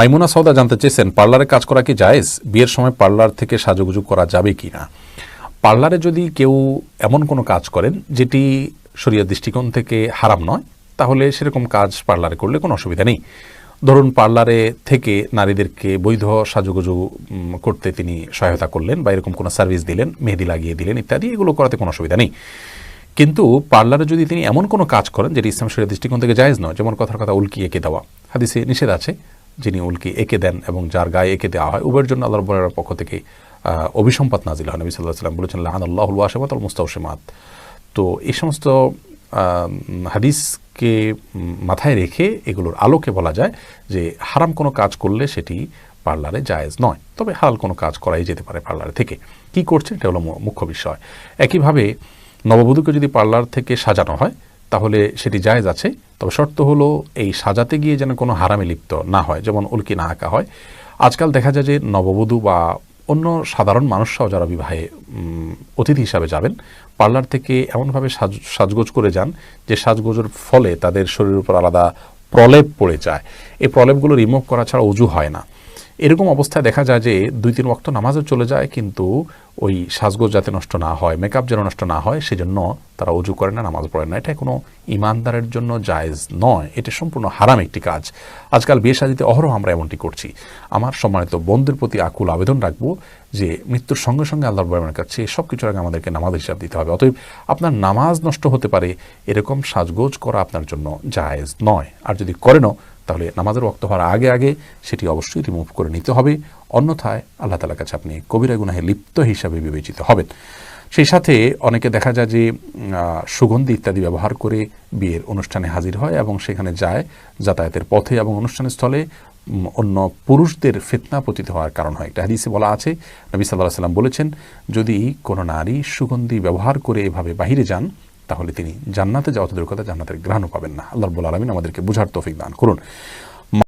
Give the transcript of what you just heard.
মাইমুনা সৌদা জানতে চেয়েছেন, পার্লারে কাজ করা কি জায়েজ? বিয়ের সময় পার্লার থেকে সাজুগুজু করা যাবে কি না পার্লারে যদি কেউ এমন কোনো কাজ করেন যেটি শরীয় দৃষ্টিকোণ থেকে হারাম নয়, তাহলে সেরকম কাজ পার্লারে করলে কোনো অসুবিধা নেই। ধরুন, পার্লারে থেকে নারীদেরকে বৈধ সাজুগুজু করতে তিনি সহায়তা করলেন বা এরকম কোনো সার্ভিস দিলেন, মেহেদি লাগিয়ে দিলেন ইত্যাদি, এগুলো করাতে কোনো অসুবিধা নেই। কিন্তু পার্লারে যদি তিনি এমন কোনো কাজ করেন যেটি ইসলাম শরীর দৃষ্টিকোণ থেকে জায়েজ নয়, যেমন কথার কথা উল্কি এঁকে দেওয়া, হাদিসে নিষেধ আছে যিনি উল্কি এঁকে দেন এবং যার গায়ে এঁকে দেওয়া হয়, উভয়ের জন্য আল্লাহ বলের পক্ষ থেকে অভিসম্পাত নাজিল হয়। নবী সাল্লাহ সাল্লাম বলেছেন লাহান আল্লাহুল ওয়াসেমাত আল মুস্তাউসেমাত তো এই সমস্ত হাদিসকে মাথায় রেখে এগুলোর আলোকে বলা যায় যে হারাম কোনো কাজ করলে সেটি পার্লারে জায়েজ নয়। তবে হালাল কোনো কাজ করাই যেতে পারে পার্লারে থেকে। কি করছে? এটা হলো মুখ্য বিষয়। একইভাবে নববধূকে যদি পার্লার থেকে সাজানো হয় তাহলে সেটি জায়জ আছে। তবে শর্ত হলো, এই সাজাতে গিয়ে যেন কোনো হারামে লিপ্ত না হয়, যেমন উল্কি না আঁকা হয়। আজকাল দেখা যায় যে নববধূ বা অন্য সাধারণ মানুষরাও যারা বিবাহে অতিথি হিসাবে যাবেন, পার্লার থেকে এমনভাবে সাজ, সাজগোজ করে যান যে সাজগোজের ফলে তাদের শরীরের উপর আলাদা প্রলেপ পড়ে যায়। এই প্রলেপগুলো রিমুভ করা ছাড়া উজু হয় না। এরকম অবস্থায় দেখা যায় যে দুই তিন ওয়াক্ত নামাজও চলে যায়, কিন্তু ওই সাজগোজ যাতে নষ্ট না হয় মেকআপ যেন নষ্ট না হয়, সেজন্য তারা উজু করে না, নামাজ পড়ে না। এটা কোনো ইমানদারের জন্য জায়েজ নয়। এটা সম্পূর্ণ হারাম একটি কাজ। আজকাল বিয়ে সাজিতে অহরহ আমরা এমনটি করছি। আমার সম্মানিত বন্ধুর প্রতি আকুল আবেদন রাখব যে মৃত্যুর সঙ্গে সঙ্গে আল্লাহ বয়ানের কাছে সব কিছুর আগে আমাদেরকে নামাজ হিসাব দিতে হবে। অতএব আপনার নামাজ নষ্ট হতে পারে, এরকম সাজগোজ করা আপনার জন্য জায়েজ নয়। আর যদি করেনও তাহলে নামাজের ওয়াক্ত হওয়ার আগে আগে সেটি অবশ্যই রিমুভ করে নিতে হবে। অন্যথায় আল্লাহ তালার কাছে আপনি কবিরা গুনাহে লিপ্ত হিসাবে বিবেচিত হবেন। সেই সাথে অনেকে দেখা যায় যে সুগন্ধি ইত্যাদি ব্যবহার করে বিয়ের অনুষ্ঠানে হাজির হয় এবং সেখানে যায় যাতায়াতের পথে এবং অনুষ্ঠানের স্থলে অন্য পুরুষদের ফেতনা পতিত হওয়ার কারণ হয়। একটা হাদিসে বলা আছে, নবী সাল্লাহ সাল্লাম বলেছেন, যদি কোনো নারী সুগন্ধি ব্যবহার করে এভাবে বাহিরে যান তাহলে তিনি জান্নাতে যাওয়া তো দূরের কথা, জান্নাতের গ্রহণও পাবেন না। আল্লাহ রব্বুল আলমিন আমাদেরকে বুঝার তৌফিক দান করুন।